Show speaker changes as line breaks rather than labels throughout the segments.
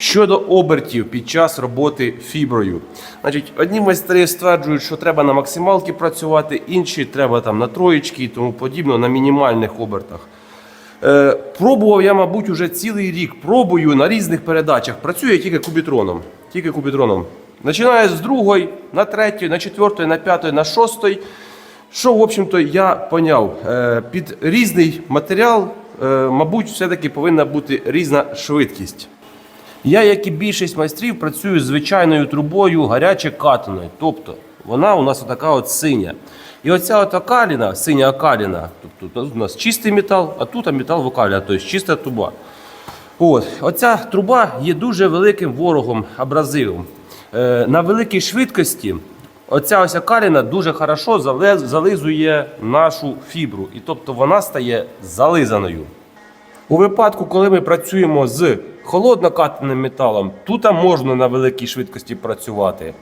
Щодо обертів під час роботи фіброю, значить, одні майстри стверджують, що треба на максималки працювати, інші треба там на троєчки і тому подібно, на мінімальних обертах. Е, пробував я, мабуть, уже цілий рік. Пробую на різних передачах. Працюю я тільки кубітроном. Тільки кубітроном. Починаю з другої, на третьої, на четвертої, на п'ятої, на шостої. Що, в общем-то, я поняв, Е, під різний матеріал, е, мабуть, все-таки повинна бути різна швидкість. Я, як і більшість майстрів, працюю з звичайною трубою гаряче катаною. Тобто вона у нас така от синя. І оця от окаліна, синя окаліна, тобто тут у нас чистий метал, а тут метал в окаліна, тобто чиста труба. От, оця труба є дуже великим ворогом абразивом. Е, на великій швидкості оця ось окаліна дуже хорошо зализує нашу фібру. І тобто вона стає зализаною. У випадку, коли ми працюємо з холоднокатаним металом, тут можна на великій швидкості працювати.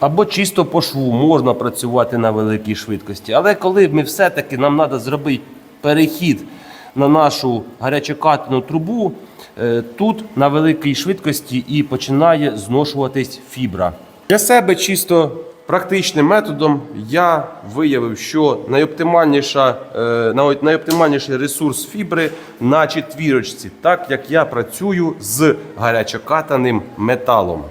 Або чисто по шву можна працювати на великій швидкості. Але коли ми все-таки нам треба зробити перехід на нашу гарячокатану трубу, е, тут на великій швидкості і починає зношуватись фібра. Для себе чисто практичним методом я виявив, що найоптимальніша, е, найоптимальніший ресурс фібри на четвірочці, так як я працюю з гарячокатаним металом.